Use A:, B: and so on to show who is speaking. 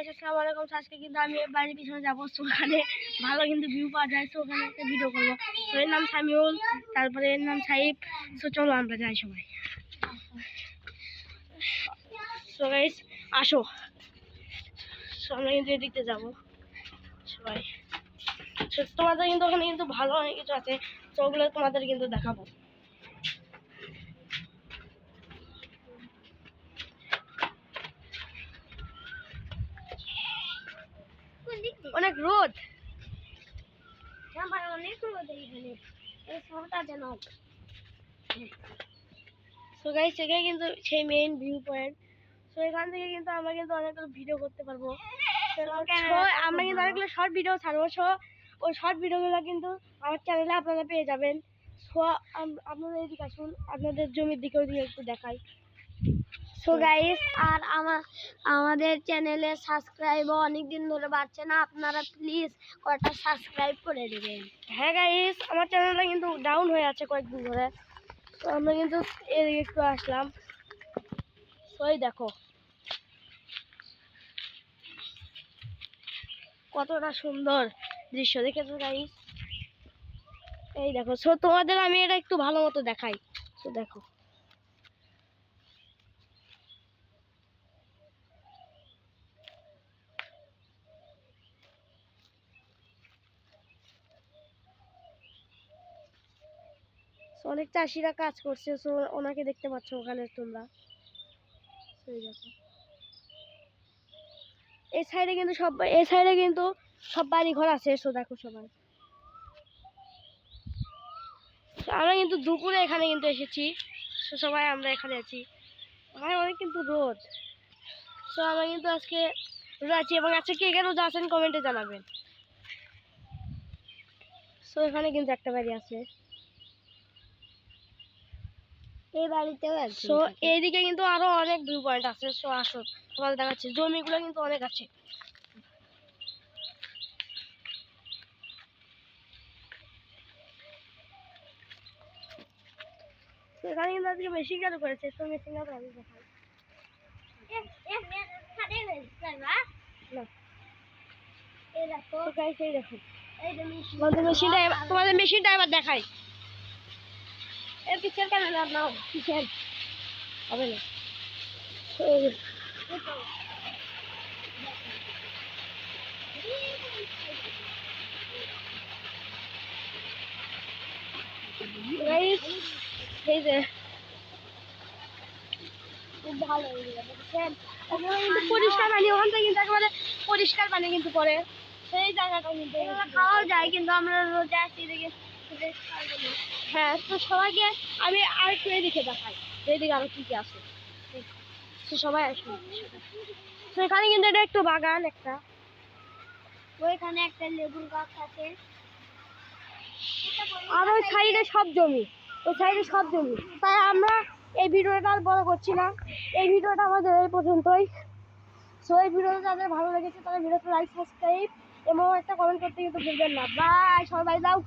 A: Guys আসসালামু আলাইকুম আজকে কিন্তু আমি বাড়ির পিছনে যাব ওখানে ভালো কিন্তু ভিউ পাওয়া যায় তো ওখানে একটা ভিডিও করব। তো এর নাম সামিউল তারপরে এর নাম সাইব তো চলো আমরা যাই সবাই। সো গাইস আসো। So, আমরা কিন্তু এদিকতে যাব সবাই। তোমাদের কিন্তু ওখানে কিন্তু ভালো অনেক কিছু আছে তো ওগুলো তোমাদের কিন্তু দেখাবো। অনেক রোদ। অনেক রোদ এখানে এই শহরটা যেন সো গাইস এখানে কিন্তু সেই মেইন ভিউ পয়েন্ট সো এখান থেকে কিন্তু আমরা কিন্তু অনেকগুলো ভিডিও করতে পারব। আমরা কিন্তু অনেকগুলো শর্ট ভিডিও ছাড়বো। সো ওই শর্ট ভিডিওগুলো কিন্তু আমার চ্যানেলে আপনারা পেয়ে যাবেন। সো আপনারা এদিকে আসুন। আপনাদের জমির দিকে ওইদিকে একটু দেখাই।
B: সো গাইস আর আমার, আমাদের চ্যানেলে সাবস্ক্রাইবও অনেক দিন ধরে বাড়ছে না, আপনারা প্লিজ কটা সাবস্ক্রাইব করে দেবেন।
A: হ্যাঁ গাইস আমার চ্যানেলটা কিন্তু ডাউন হয়ে আছে কয়েকদিন ধরে। তো আমরা কিন্তু এদিকে একটু আসলাম। এই দেখো। কতটা সুন্দর দৃশ্য, দেখেছ গাইস এই দেখো। সো তোমাদের আমি এটা একটু ভালো মতো দেখাই। তো দেখো। অনেক চাষিরা কাজ করছে সো ওনাকে দেখতে পাচ্ছ ওখানে তোমরা। এই সাইডে কিন্তু সব এই সাইডে কিন্তু সব বাড়ি ঘর আছে সো দেখো সবাই। আমরা কিন্তু দুপুরে এখানে কিন্তু এসেছি তো সবাই আমরা এখানে আছি। ওখানে অনেক কিন্তু রোদ। তো আমরা কিন্তু আজকে রোদ আছি এবং আজকে কে কে রোদ আছেন কমেন্টে জানাবেন। সো এখানে কিন্তু একটা বাড়ি আছে।
B: এই বাড়িতেও আছে
A: সো এইদিকে কিন্তু আরও অনেক ভিউ পয়েন্ট আছে। সো আসো তোমাদের দেখাচ্ছি। জমিগুলো কিন্তু অনেক আছে। এখানে কিন্তু আজকে করেছে। তো আমি দেখাই তোমাদের মেশিনটা এবার দেখাই। এর কিসের ক্যামেরা নাও কিসের হবে না। এই যে-
B: খুব ভালো
A: ওখানে কিন্তু পরিষ্কার পানি ওখান থেকে কিন্তু একেবারে পরিষ্কার পানি কিন্তু পড়ে সেই জায়গাটা কিন্তু
B: খাওয়াও যায় কিন্তু আমরা রোজে আসি দেখে
A: হ্যাঁ তো সবাইকে আমি আর একটু এদিকে দেখাই। এদিকে আরও কি কি আছে? তো সবাই আসুন। তো এখানে কিন্তু এটা একটু বাগান একটা।
B: ওইখানে একটা লেবুর গাছ আছে।
A: আর ওই সাইডে সব জমি। ওই সাইডে সব জমি। তাই আমরা এই ভিডিওটা আর বড় করছি না। এই ভিডিওটা আমাদের এই পর্যন্তই। সো এই ভিডিওটা যাদের ভালো লেগেছে তারা ভিডিওটা লাইক সাবস্ক্রাইব এবং একটা কমেন্ট করতে কিন্তু ভুলবেন না। বাই সবাই যাও।